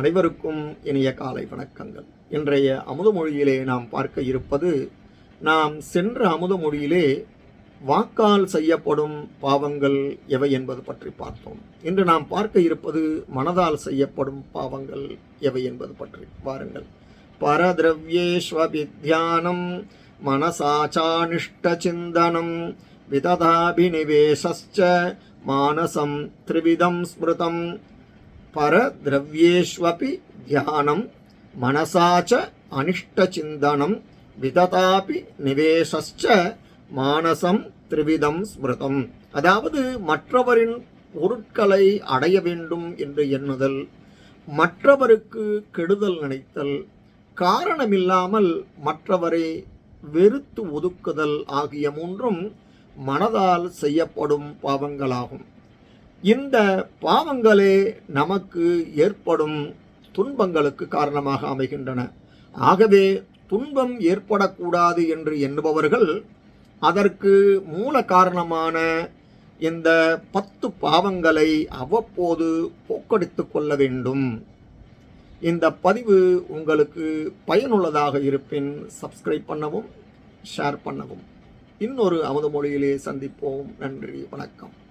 அனைவருக்கும் இனிய காலை வணக்கங்கள். இன்றைய அமுதமொழியிலே நாம் பார்க்க இருப்பது நாம் சென்ற அமுதமொழியிலே வாக்கால் செய்யப்படும் பாவங்கள் எவை என்பது பற்றி பார்த்தோம். இன்று நாம் பார்க்க இருப்பது மனதால் செய்யப்படும் பாவங்கள் எவை என்பது பற்றி பாருங்கள் பரதிரவியேஸ்வபித்யானம் மனசாச்சானிஷ்டச்சிந்தனம் விததாபினிவேசஸ்ச மானசம் த்ரிவிதம் ஸ்மிருதம் பரதிரவியேஷ்வபி தியானம் மனசாச்ச அனிஷ்டச்சிந்தனம் விததாபி நிவேசஸ்ச மானசம் த்ரிவிதம் ஸ்மிருதம் அதாவது மற்றவரின் பொருட்களை அடைய வேண்டும் என்று எண்ணுதல் மற்றவருக்கு கெடுதல் நினைத்தல் காரணமில்லாமல் மற்றவரை வெறுத்து ஒதுக்குதல் ஆகிய மூன்றும் மனதால் செய்யப்படும் பாவங்களாகும் இந்த பாவங்களே நமக்கு ஏற்படும் துன்பங்களுக்கு காரணமாக அமைகின்றன. ஆகவே துன்பம் ஏற்படக்கூடாது என்று எண்ணுபவர்கள் அதற்கு மூல காரணமான இந்த பத்து பாவங்களை அவ்வப்போது போக்கடித்து கொள்ள வேண்டும். இந்த பதிவு உங்களுக்கு பயனுள்ளதாக இருப்பின் சப்ஸ்கிரைப் பண்ணவும் ஷேர் பண்ணவும். இன்னொரு அமுத மொழியிலே சந்திப்போம். நன்றி வணக்கம்.